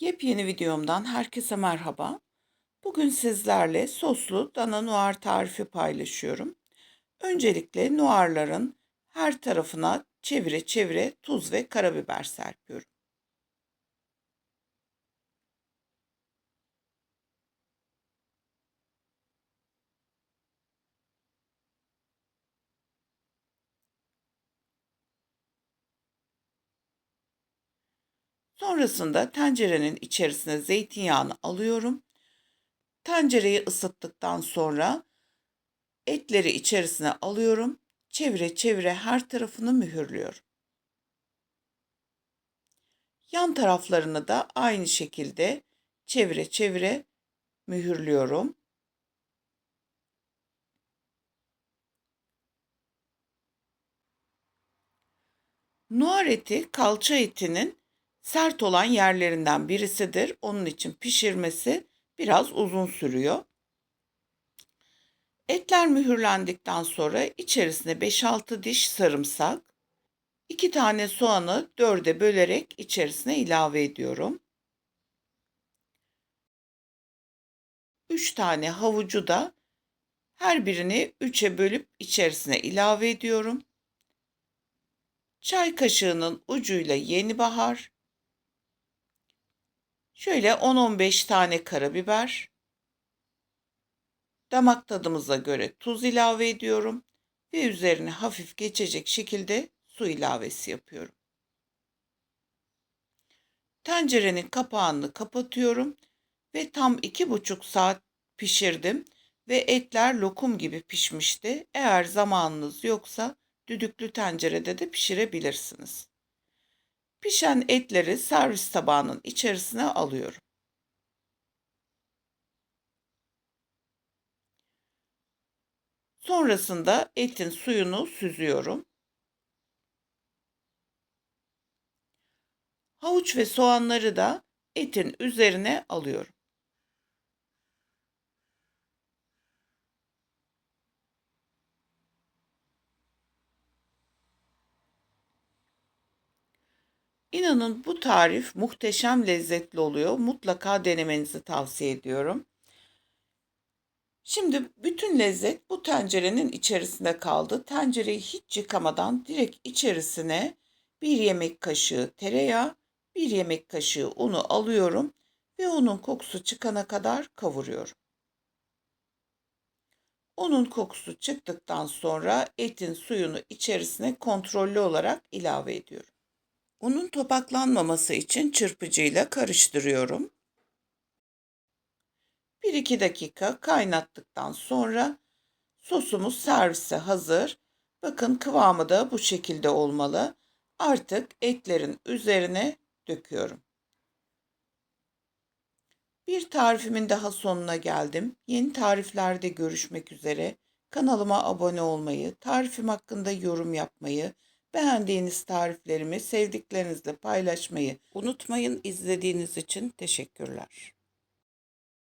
Yepyeni videomdan herkese merhaba. Bugün sizlerle soslu dana noir tarifi paylaşıyorum. Öncelikle noirların her tarafına çevire çevire tuz ve karabiber serpiyorum. Sonrasında tencerenin içerisine zeytinyağını alıyorum. Tencereyi ısıttıktan sonra etleri içerisine alıyorum. Çevire çevire her tarafını mühürlüyorum. Yan taraflarını da aynı şekilde çevire çevire mühürlüyorum. Noir eti kalça etinin sert olan yerlerinden birisidir. Onun için pişirmesi biraz uzun sürüyor. Etler mühürlendikten sonra içerisine 5-6 diş sarımsak, 2 tane soğanı dörde bölerek içerisine ilave ediyorum. 3 tane havucu da her birini 3'e bölüp içerisine ilave ediyorum. Çay kaşığının ucuyla yeni bahar, Şöyle 10-15 tane karabiber. Damak tadımıza göre tuz ilave ediyorum ve üzerine hafif geçecek şekilde su ilavesi yapıyorum. Tencerenin kapağını kapatıyorum ve tam iki buçuk saat pişirdim ve etler lokum gibi pişmişti. Eğer zamanınız yoksa düdüklü tencerede de pişirebilirsiniz. Pişen etleri servis tabağının içerisine alıyorum. Sonrasında etin suyunu süzüyorum. Havuç ve soğanları da etin üzerine alıyorum. İnanın bu tarif muhteşem lezzetli oluyor. Mutlaka denemenizi tavsiye ediyorum. Şimdi bütün lezzet bu tencerenin içerisinde kaldı. Tencereyi hiç yıkamadan direkt içerisine bir yemek kaşığı tereyağı, bir yemek kaşığı unu alıyorum ve unun kokusu çıkana kadar kavuruyorum. Unun kokusu çıktıktan sonra etin suyunu içerisine kontrollü olarak ilave ediyorum. Unun topaklanmaması için çırpıcıyla karıştırıyorum. 1-2 dakika kaynattıktan sonra sosumuz servise hazır. Bakın kıvamı da bu şekilde olmalı. Artık etlerin üzerine döküyorum. Bir tarifimin daha sonuna geldim. Yeni tariflerde görüşmek üzere. Kanalıma abone olmayı, tarifim hakkında yorum yapmayı, Beğendiğiniz tariflerimi sevdiklerinizle paylaşmayı unutmayın. İzlediğiniz için teşekkürler.